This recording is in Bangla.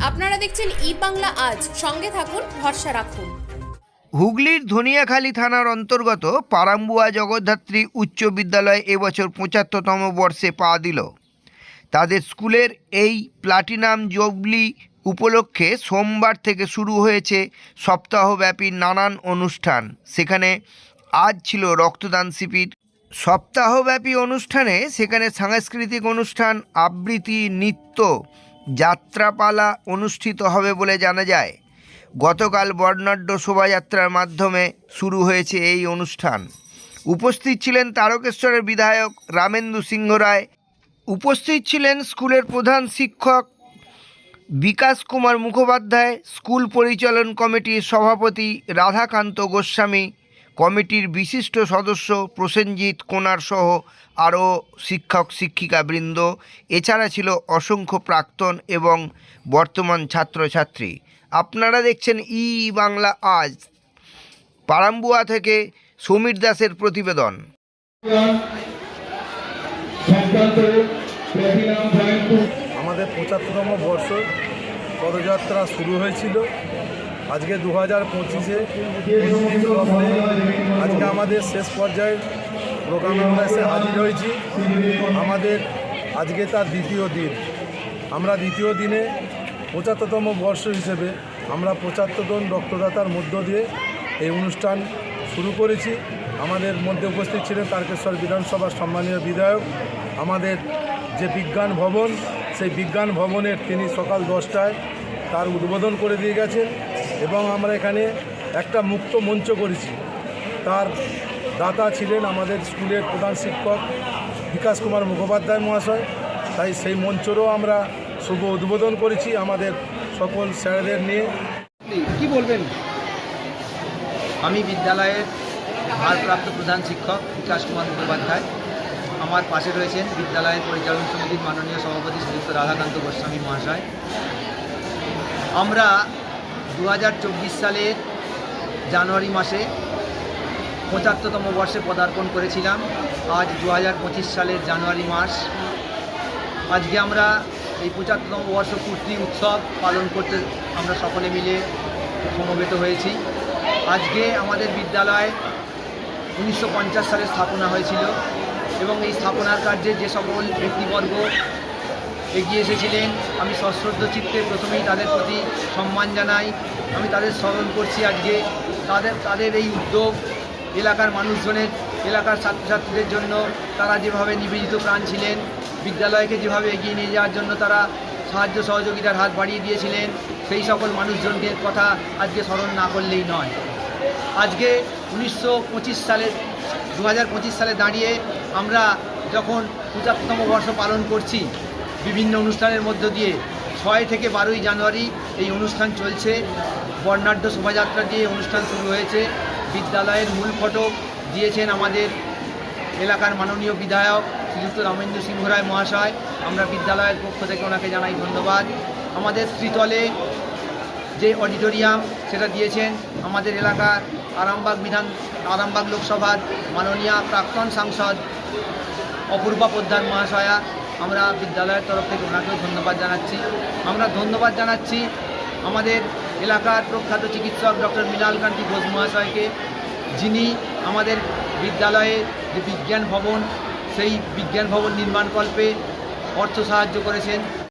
আপনারা দেখছেন ই বাংলা আজ। সঙ্গে থাকুন, ভরসা রাখুন। হুগলির ধনিয়াখালী থানার অন্তর্গত পারাম্বুয়া জগদ্ধাত্রী উচ্চ বিদ্যালয় এবছর পঁচাত্তরতম বর্ষে পা দিল। তাদের স্কুলের এই প্লাটিনাম জবলি উপলক্ষে সোমবার থেকে শুরু হয়েছে সপ্তাহব্যাপী নানান অনুষ্ঠান। সেখানে আজ ছিল রক্তদান শিবির। সপ্তাহব্যাপী অনুষ্ঠানে সেখানে সাংস্কৃতিক অনুষ্ঠান, আবৃত্তি, নৃত্য যাত্রাপালা অনুষ্ঠিত হবে বলে জানা যায়। গতকাল বর্ণাঢ্য শোভাযাত্রার মাধ্যমে শুরু হয়েছে এই অনুষ্ঠান। উপস্থিত ছিলেন তারকেশ্বরের বিধায়ক রামেন্দু সিংহ রায়। উপস্থিত ছিলেন স্কুলের প্রধান শিক্ষক বিকাশ কুমার মুখোপাধ্যায়, স্কুল পরিচালন কমিটির সভাপতি রাধাকান্ত গোস্বামী কমিটির বিশিষ্ট সদস্য প্রসেনজিৎ কোনার সহ আরও শিক্ষক, শিক্ষিকাবৃন্দ। এছাড়া ছিল অসংখ্য প্রাক্তন এবং বর্তমান ছাত্রছাত্রী। আপনারা দেখছেন ই বাংলা আজ, পারাম্বুয়া থেকে সমীর দাসের প্রতিবেদন। আমাদের পঁচাত্তরতম বর্ষ পদযাত্রা শুরু হয়েছিল। আজকে দু হাজার পঁচিশে আজকে আমাদের শেষ পর্যায়ে প্রোগ্রামে হাজির হয়েছি। আমাদের আজকে তার দ্বিতীয় দিন। আমরা দ্বিতীয় দিনে পঁচাত্তরতম বর্ষ হিসেবে আমরা পঁচাত্তরজন রক্তদাতার মধ্য দিয়ে এই অনুষ্ঠান শুরু করেছি। আমাদের মধ্যে উপস্থিত ছিলেন তারকেশ্বর বিধানসভার সম্মানীয় বিধায়ক, আমাদের যে বিজ্ঞান ভবন, সেই বিজ্ঞান ভবনের তিনি সকাল দশটায় তার উদ্বোধন করে দিয়ে গেছেন। এবং আমরা এখানে একটা মুক্ত মঞ্চ করেছি। তার দাতা ছিলেন আমাদের স্কুলের প্রধান শিক্ষক বিকাশ কুমার মুখোপাধ্যায় মহাশয়। তাই সেই মঞ্চেরও আমরা শুভ উদ্বোধন করেছি আমাদের সকল স্যারেদের নিয়ে। কি বলবেন? আমি বিদ্যালয়ের ভারপ্রাপ্ত প্রধান শিক্ষক বিকাশ কুমার মুখোপাধ্যায়। আমার পাশে রয়েছেন বিদ্যালয়ের পরিচালন সমিতির মাননীয় সভাপতি শ্রীযুক্ত রাধাকান্ত গোস্বামী মহাশয়। আমরা দু হাজার চব্বিশ সালের জানুয়ারি মাসে পঁচাত্তরতম বর্ষে পদার্পণ করেছিলাম। আজ দু হাজার পঁচিশ সালের জানুয়ারি মাস। আজকে আমরা এই পঁচাত্তরতম বর্ষ পূর্তি উৎসব পালন করতে আমরা সকলে মিলে সমবেত হয়েছি। আজকে আমাদের বিদ্যালয় উনিশশো সালে স্থাপনা হয়েছিল এবং এই স্থাপনার কার্যে যে সকল ব্যক্তিবর্গ এগিয়ে এসেছিলেন। আমি সশ্রদ্ধ চিত্তে প্রথমেই তাদের প্রতি সম্মান জানাই। আমি তাদের স্মরণ করছি আজকে। তাদের তাদের এই উদ্যোগ এলাকার মানুষজনের, এলাকার ছাত্রছাত্রীদের জন্য তারা যেভাবে নিবেদিত প্রাণ ছিলেন, বিদ্যালয়কে যেভাবে এগিয়ে নিয়ে যাওয়ার জন্য তারা সাহায্য সহযোগিতার হাত বাড়িয়ে দিয়েছিলেন, সেই সকল মানুষজনকে কথা আজকে স্মরণ না করলেই নয়। আজকে উনিশশো পঁচিশ সালে, দু হাজার পঁচিশ সালে দাঁড়িয়ে আমরা যখন পঁচাত্তরতম বর্ষ পালন করছি বিভিন্ন অনুষ্ঠানের মধ্য দিয়ে ছয় থেকে বারোই জানুয়ারি এই অনুষ্ঠান চলছে। বর্ণাঢ্য শোভাযাত্রা দিয়ে অনুষ্ঠান শুরু হয়েছে। বিদ্যালয়ের মূল ফটক দিয়েছেন আমাদের এলাকার মাননীয় বিধায়ক শ্রীযুক্ত রামেন্দ্র সিংহ রায় মহাশয়। আমরা বিদ্যালয়ের পক্ষ থেকে ওনাকে জানাই ধন্যবাদ। আমাদের ত্রিতলে যে অডিটোরিয়াম সেটা দিয়েছেন আমাদের এলাকার আরামবাগ বিধান, আরামবাগ লোকসভার মাননীয় প্রাক্তন সাংসদ অপূর্বা পোদ্দার মহাশয়া। আমরা বিদ্যালয়ের তরফ থেকে ওনাকেও ধন্যবাদ জানাচ্ছি। আমরা ধন্যবাদ জানাচ্ছি আমাদের এলাকার প্রখ্যাত চিকিৎসক ডক্টর মৃণাল কান্তি ঘোষ মহাশয়কে, যিনি আমাদের বিদ্যালয়ে যে বিজ্ঞান ভবন, সেই বিজ্ঞান ভবন নির্মাণকল্পে অর্থ সাহায্য করেছেন।